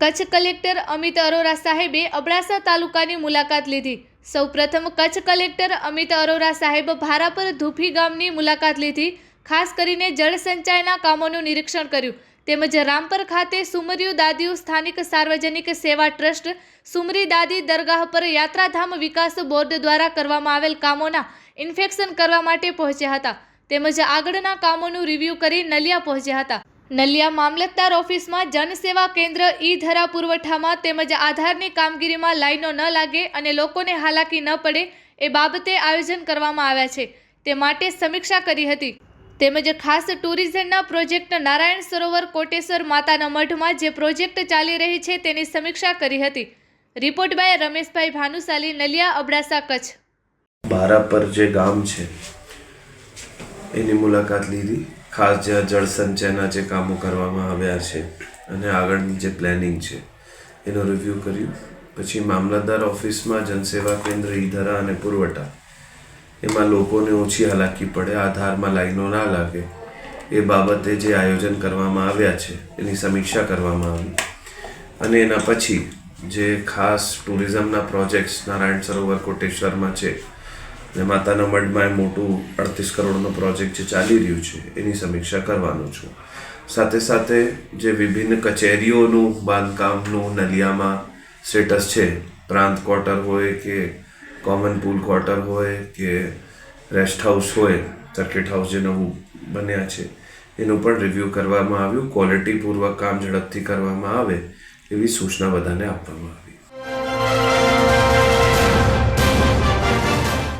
Kutch collector Amit Arora સાહેબે અબડાસા તાલુકાની મુલાકાત લીધી. સૌપ્રથમ કચ્છ કલેક્ટર અમિત અરોરા સાહેબ ભારાપર ધુફી ગામની મુલાકાત લીધી. ખાસ કરીને જળસંચાયના કામોનું નિરીક્ષણ કર્યું. તેમજ રામપર ખાતે સુમરિયું દાદીઓ સ્થાનિક સાર્વજનિક સેવા ટ્રસ્ટ સુમરી દાદી દરગાહ પર યાત્રાધામ વિકાસ બોર્ડ દ્વારા કરવામાં આવેલ કામોના ઇન્ફેક્શન કરવા માટે પહોંચ્યા હતા. તેમજ આગળના કામોનું રિવ્યૂ કરી નલિયા પહોંચ્યા હતા. નલિયા મામલતદાર ઓફિસમાં જનસેવા કેન્દ્ર ઈ ધરા પુરવઠામાં તેમજ આધારની કામગીરીમાં લાઈનો ન લાગે અને લોકોને હાલાકી ન પડે એ બાબતે આયોજન કરવામાં આવ્યા છે. તે માટે સમીક્ષા કરી હતી. તેમજ ખાસ ટુરિઝમના પ્રોજેક્ટ નારાયણ સરોવર કોટેશ્વર માતાના મઢમાં જે પ્રોજેક્ટ ચાલી રહી છે તેની સમીક્ષા કરી હતી. Report by Rameshbhai Bhanushali, Naliya Abdasa Kutch. ભારા પર જે ગામ છે એની મુલાકાત લીધી. ખાસ જે જળ સંચયના જે કામો કરવામાં આવ્યા છે અને આગળની જે પ્લાનિંગ છે, એનો રિવ્યૂ કર્યું. પછી મામલતદાર ઓફિસમાં જનસેવા કેન્દ્ર ઈધરા અને પુરવઠા. એમાં લોકોને ઓછી હાલાકી પડે, આધારમાં લાઈનો ના લાગે. એ બાબતે જે આયોજન કરવામાં આવ્યા છે, એની સમીક્ષા કરવામાં આવી. અને એના પછી જે ખાસ ટુરિઝમના પ્રોજેક્ટ્સ, નારાયણ સરોવર કોટેશ્વરમાં છે ને માતાના મઢમાં એ મોટું અડતીસ કરોડનો પ્રોજેક્ટ જે ચાલી રહ્યું છે, એની સમીક્ષા કરવાનો છું. સાથે સાથે જે વિભિન્ન કચેરીઓનું, બાંધકામનું, નલિયામાં સ્ટેટસ છે, પ્રાંત ક્વાર્ટર હોય કે કોમન પૂલ ક્વાર્ટર હોય કે રેસ્ટ હાઉસ હોય સર્કિટ હાઉસ જે નવું બન્યા છે, એનું પણ રિવ્યૂ કરવામાં આવ્યું. ક્વોલિટીપૂર્વક કામ ઝડપથી કરવામાં આવે, એવી સૂચના બધાને આપવામાં આવી.